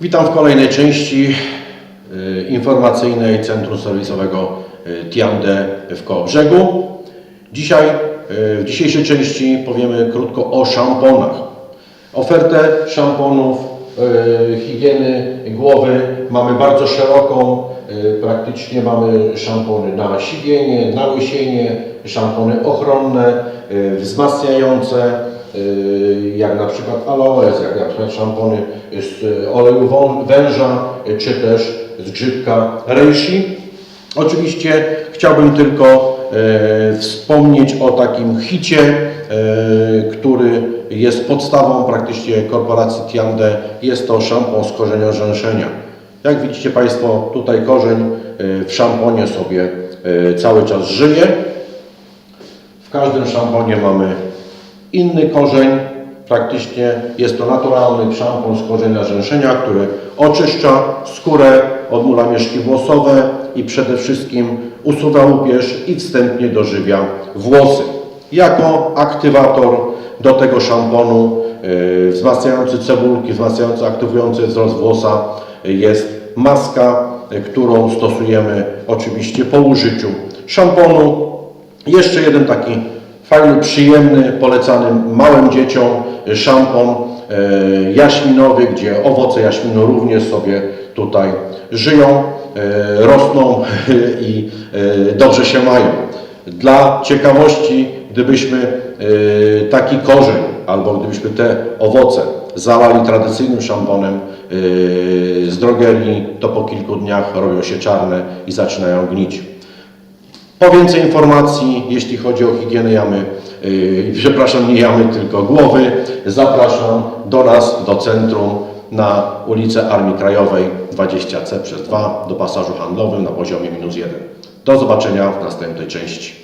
Witam w kolejnej części y, informacyjnej Centrum Serwisowego y, Tiande w Kołobrzegu. Dzisiaj, y, w dzisiejszej części powiemy krótko o szamponach. Ofertę szamponów, higieny głowy mamy bardzo szeroką. Praktycznie mamy szampony na siwienie, na łysienie, szampony ochronne, wzmacniające, jak na przykład aloes, jak na przykład szampony z y, oleju węża, y, czy też z grzybka reishi. Oczywiście chciałbym tylko e, wspomnieć o takim hicie, e, który jest podstawą praktycznie korporacji Tiande. Jest to szampon z korzenia rzęszenia. Jak widzicie Państwo, tutaj korzeń e, w szamponie sobie e, cały czas żyje. W każdym szamponie mamy inny korzeń. Praktycznie jest to naturalny szampon z korzenia rzęszenia, który oczyszcza skórę, odmula mieszki włosowe i przede wszystkim usuwa łupież i wstępnie dożywia włosy. Jako aktywator do tego szamponu yy, wzmacniający cebulki, wzmacniający, aktywujący wzrost włosa yy, jest maska, yy, którą stosujemy oczywiście po użyciu szamponu. Jeszcze jeden taki fajny, przyjemny, polecany małym dzieciom szampon e, jaśminowy, gdzie owoce jaśminu również sobie tutaj żyją, e, rosną i e, dobrze się mają. Dla ciekawości, gdybyśmy taki korzeń albo gdybyśmy te owoce zalali tradycyjnym szamponem z drogerii, to po kilku dniach robią się czarne i zaczynają gnić. Po więcej informacji, jeśli chodzi o higienę jamy, yy, przepraszam, nie jamy, tylko głowy, zapraszam do nas, do centrum na ulicę Armii Krajowej 20C przez 2 do pasażu handlowym na poziomie minus 1. Do zobaczenia w następnej części.